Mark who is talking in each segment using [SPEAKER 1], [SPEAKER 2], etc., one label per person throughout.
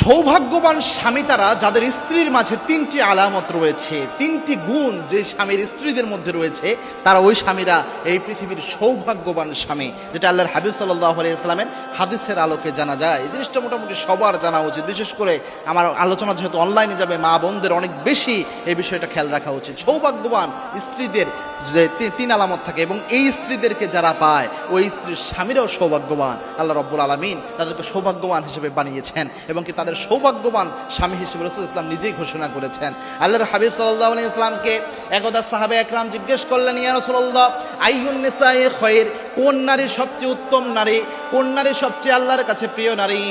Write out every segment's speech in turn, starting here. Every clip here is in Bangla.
[SPEAKER 1] সৌভাগ্যবান স্বামী তারা, যাদের স্ত্রীর মাঝে তিনটি আলামত রয়েছে, তিনটি গুণ যে স্বামীর স্ত্রীদের মধ্যে রয়েছে, তারা ওই স্বামীরা এই পৃথিবীর সৌভাগ্যবান স্বামী, যেটা আল্লাহর হাবিব সাল্লাহ ইসলামের হাদিসের আলোকে জানা যায়। এই জিনিসটা মোটামুটি সবার জানা উচিত। বিশেষ করে আমার আলোচনা যেহেতু অনলাইনে যাবে, মা বোনদের অনেক বেশি এই বিষয়টা খেয়াল রাখা উচিত। সৌভাগ্যবান স্ত্রীদের যে তিন আলামত থাকে এবং এই স্ত্রীদেরকে যারা পায়, ওই স্ত্রীর স্বামীরাও সৌভাগ্যবান। আল্লাহ রব্বুল আলমিন তাদেরকে সৌভাগ্যবান হিসেবে বানিয়েছেন এবং কি তাদের সৌভাগ্যবান স্বামী হিসেবে রসুল ইসলাম নিজেই ঘোষণা করেছেন। আল্লাহর হাবিব সাল্লাহ ইসলামকে একদা সাহাবে একরাম জিজ্ঞেস করলেন, ইয়া রসুল্লাহ আইয়ুন নিসায়ে খয়ের কোন নারী সবচেয়ে উত্তম নারী? কোন নারী সবচেয়ে আল্লাহর কাছে প্রিয় নারী?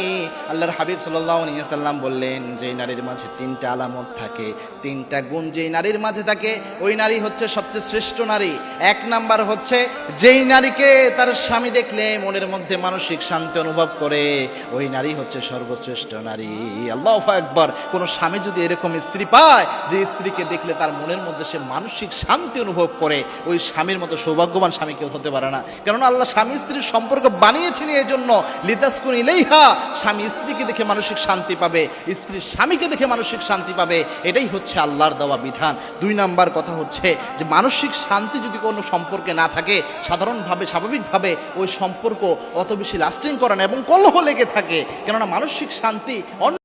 [SPEAKER 1] আল্লাহর হাবিব সাল্লাম বললেন, যে নারীর মাঝে তিনটা আলামত থাকে, তিনটা গুণ যেই নারীর মাঝে থাকে, ওই নারী হচ্ছে সবচেয়ে শ্রেষ্ঠ নারী। এক নাম্বার হচ্ছে, যেই নারীকে তার স্বামী দেখলে মনের মধ্যে মানসিক শান্তি অনুভব করে, ওই নারী হচ্ছে সর্বশ্রেষ্ঠ নারী। আল্লাহ একবার কোন স্বামী যদি এরকম স্ত্রী পায়, যে স্ত্রীকে দেখলে তার মনের মধ্যে সে মানসিক শান্তি অনুভব করে, ওই স্বামীর মতো সৌভাগ্যবান স্বামী কেউ হতে পারে না। কেননা আল্লাহ স্বামী স্ত্রীর সম্পর্ক বানিয়েছেন এই জন্য লিতাসকুন ইলেইহা, স্বামী স্ত্রীকে দেখে মানসিক শান্তি পাবে স্ত্রী স্বামীকে দেখে মানসিক শান্তি পাবে, এটাই হচ্ছে আল্লাহর দেওয়া বিধান। দুই নাম্বার কথা হচ্ছে যে মানসিক শান্তি যদি কোনো সম্পর্কে না থাকে, সাধারণভাবে, স্বাভাবিকভাবে ওই সম্পর্ক অত বেশি লাস্টিং করে না এবং কলহ লেগে থাকে। কেননা মানসিক শান্তি অন্য